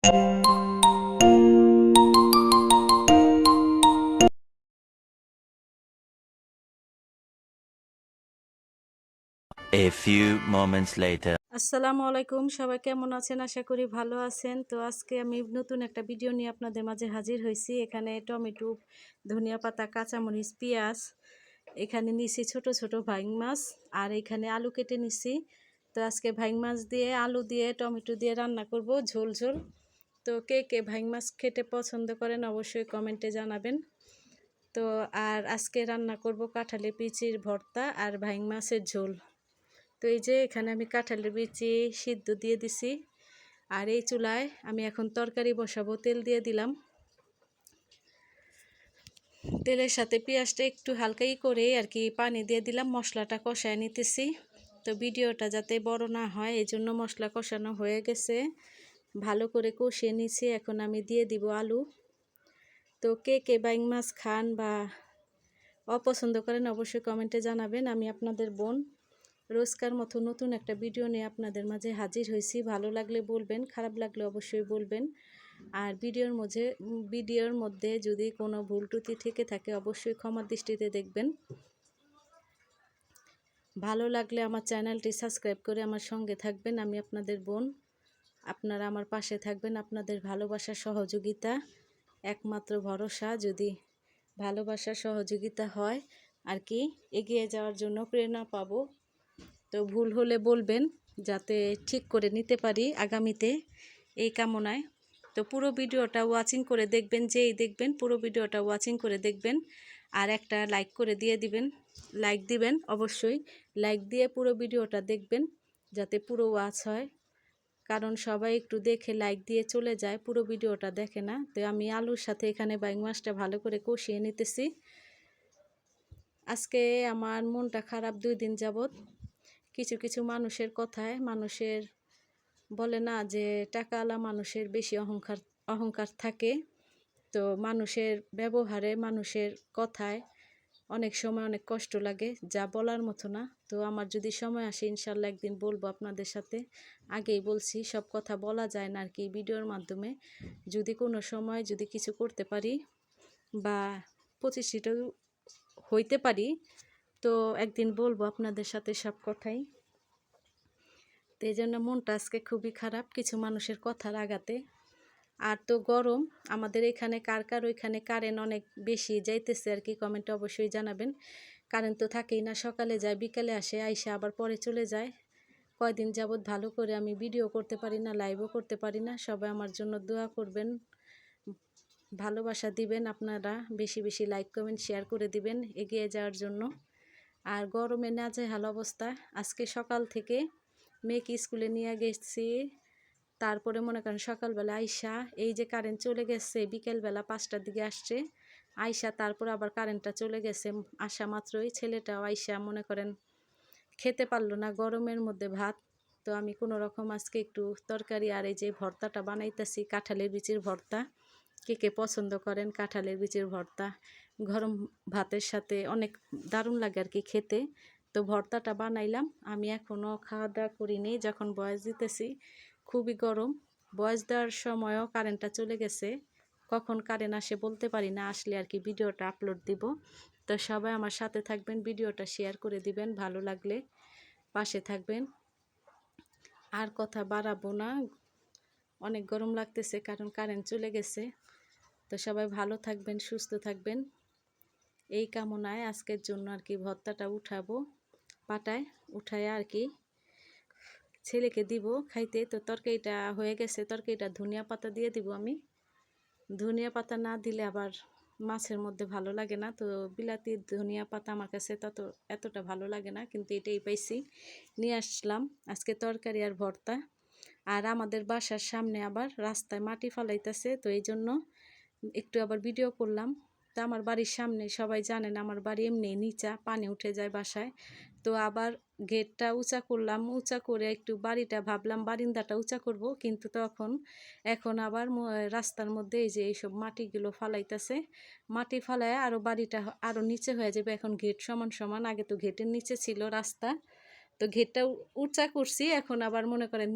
A few moments later. আসসালামু আলাইকুম, সবাই কেমন আছেন? আশা করি ভালো আছেন। তো আজকে আমি নতুন একটা ভিডিও নিয়ে আপনাদের মাঝে হাজির হয়েছি। এখানে টমেটো, ধনিয়া পাতা, কাঁচামরিচ, পেঁয়াজ, এখানে নিছি ছোট ছোট ভাইং মাছ, আর এখানে আলু কেটে নিছি। তো আজকে ভাইং মাছ দিয়ে, আলু দিয়ে, টমেটো দিয়ে রান্না করব ঝোল ঝোল। তো কে কে ভাইং মাছ খেতে পছন্দ করেন অবশ্যই কমেন্টে জানাবেন। তো আর আজকে রান্না করব কাঁঠালি পিচির ভর্তা আর ভাইং মাছের ঝোল। তো এই যে এখানে আমি কাঁঠালের বিচি সিদ্ধ দিয়ে দিছি আর এই চুলায় আমি এখন তরকারি বসাবো, তেল দিয়ে দিলাম। তেলের সাথে পেঁয়াজটা একটু হালকাই করে আর কি পানি দিয়ে দিলাম, মশলাটা কষায় নিতেছি। তো ভিডিওটা যাতে বড় না হয় এই জন্য মশলা কষানো হয়ে গেছে। ভালো করে কষিয়ে নিছি এখন আমি দিয়ে দিব আলু। তো কে কে বাইং মাছ খান বা অপছন্দ করেন অবশ্যই কমেন্টে জানাবেন। আমি আপনাদের বোন রোজকার মতো নতুন একটা ভিডিও নিয়ে আপনাদের মাঝে হাজির হয়েছি। ভালো লাগলে বলবেন, খারাপ লাগলে অবশ্যই বলবেন। আর ভিডিওর মধ্যে ভিডিওর মধ্যে যদি কোনো ভুল ত্রুটি থেকে থাকে অবশ্যই ক্ষমার দৃষ্টিতে দেখবেন। ভালো লাগলে আমার চ্যানেলটি সাবস্ক্রাইব করে আমার সঙ্গে থাকবেন। আমি আপনাদের বোন আপনারা আমার পাশে থাকবেন। আপনাদের ভালোবাসা সহযোগিতা, একমাত্র ভরসা যদি ভালোবাসা সহযোগিতা হয় আর কি, এগিয়ে যাওয়ার জন্য প্রেরণা পাবো। তো ভুল হলে বলবেন, যাতে ঠিক করে নিতে পারি আগামীতে এই কামনায়। তো পুরো ভিডিওটা ওয়াচিং করে দেখবেন, যেই দেখবেন পুরো ভিডিওটা ওয়াচিং করে দেখবেন আর একটা লাইক করে দিয়ে দিবেন। লাইক দিবেন, অবশ্যই লাইক দিয়ে পুরো ভিডিওটা দেখবেন, যাতে পুরো ওয়াচ হয়। কারণ সবাই একটু দেখে লাইক দিয়ে চলে যায়, পুরো ভিডিওটা দেখে না। তো আমি আলুর সাথে এখানে বাইং মাছটা ভালো করে কষিয়ে নিতেছি। আজকে আমার মনটা খারাপ দুই দিন যাবত কিছু কিছু মানুষের কথায়, মানুষের বলে না যে টাকাওয়ালা মানুষের বেশি অহংকার অহংকার থাকে। তো মানুষের ব্যবহারে, মানুষের কথায় অনেক সময় অনেক কষ্ট লাগে, যা বলার মতো না। তো আমার যদি সময় আসে, ইনশাল্লাহ একদিন বলব আপনাদের সাথে। আগেই বলছি, সব কথা বলা যায় না আর কি ভিডিওর মাধ্যমে। যদি কোনো সময় যদি কিছু করতে পারি বা প্রতিষ্ঠিত হইতে পারি, তো একদিন বলব আপনাদের সাথে সব কথাই। তো এই জন্য মনটা আজকে খুবই খারাপ, কিছু মানুষের কথার আঘাতে। আর তো গরম, আমাদের এখানে কার কার ওইখানে কারেন্ট অনেক বেশি যাইতেছে আর কি কমেন্টে অবশ্যই জানাবেন। কারেন্ট তো থাকেই না, সকালে যায়, বিকালে আসে, আইসা আবার পরে চলে যায়। কয়দিন যাবৎ ভালো করে আমি ভিডিও করতে পারি না লাইভও করতে পারি না, সবাই আমার জন্য দোয়া করবেন। ভালোবাসা দিবেন আপনারা, বেশি বেশি লাইক কমেন্ট শেয়ার করে দিবেন এগিয়ে যাওয়ার জন্য। আর গরমে না নাজেহাল অবস্থা, আজকে সকাল থেকে মেয়েকে স্কুলে নিয়ে গেছি তারপরে মনে করেন সকালবেলা আইসা এই যে কারেন্ট চলে গেছে, বিকেলবেলা পাঁচটার দিকে আসছে, আইসা তারপর আবার কারেন্টটা চলে গেছে, আসা মাত্রই ছেলেটাও আইসা মনে করেন খেতে পারল না গরমের মধ্যে ভাত। তো আমি কোনো রকম আজকে একটু তরকারি আর এই যে ভর্তাটা বানাইতেছি, কাঁঠালের বিচির ভর্তা। কে কে পছন্দ করেন কাঁঠালের বিচির ভর্তা? গরম ভাতের সাথে অনেক দারুণ লাগে আর কি খেতে। তো ভর্তাটা বানাইলাম, আমি এখনও খাওয়া দাওয়া করিনি, যখন বয়স দিতেছি খুবই গরম। বয়স দেওয়ার সময়ও কারেন্টটা চলে গেছে। কখন কারেন্ট আসে বলতে পারি না, আসলে আর কি ভিডিওটা আপলোড দিব। তো সবাই আমার সাথে থাকবেন, ভিডিওটা শেয়ার করে দিবেন, ভালো লাগলে পাশে থাকবেন। আর কথা বাড়াবো না, অনেক গরম লাগতেছে কারণ কারেন্ট চলে গেছে। তো সবাই ভালো থাকবেন, সুস্থ থাকবেন। এই কামনায় আজকের জন্য আর কি ভর্তাটা উঠাবো, পাটায় উঠায় আর কি ছেলেকে দিব খাইতে, তো তরকারিটা হয়ে গেছে, তরকারিটা ধনিয়া পাতা দিয়ে দিব আমি। ধনিয়া পাতা না দিলে আবার মাছের মধ্যে ভালো লাগে না, তো বিলাতি ধনিয়া পাতা আমার কাছে তত, এতটা ভালো লাগে না, কিন্তু এটাই পাইছি। নিয়ে আসলাম, আজকে তরকারি আর ভর্তা। আর আমাদের বাসার সামনে আবার রাস্তায় মাটি ফালাইতেছে, তো এই জন্য একটু আবার ভিডিও করলাম। তা আমার বাড়ির সামনে, সবাই জানেন আমার বাড়ি এমনি নিচা, পানি উঠে যায় বাসায়। তো আবার গেটটা উঁচা করলাম, উঁচা করে একটু বাড়িটা ভাবলাম, বারিন্দাটা উঁচা করব। কিন্তু তখন, এখন আবার রাস্তার মধ্যে এই যে এইসব মাটিগুলো ফালাইতেছে। মাটি ফালায় আরও বাড়িটা আরও নিচে হয়ে যাবে। এখন গেট সমান সমান, আগে তো গেটের নিচে ছিল রাস্তা। তো গেটটা উঁচা করছি, এখন আবার মনে করেন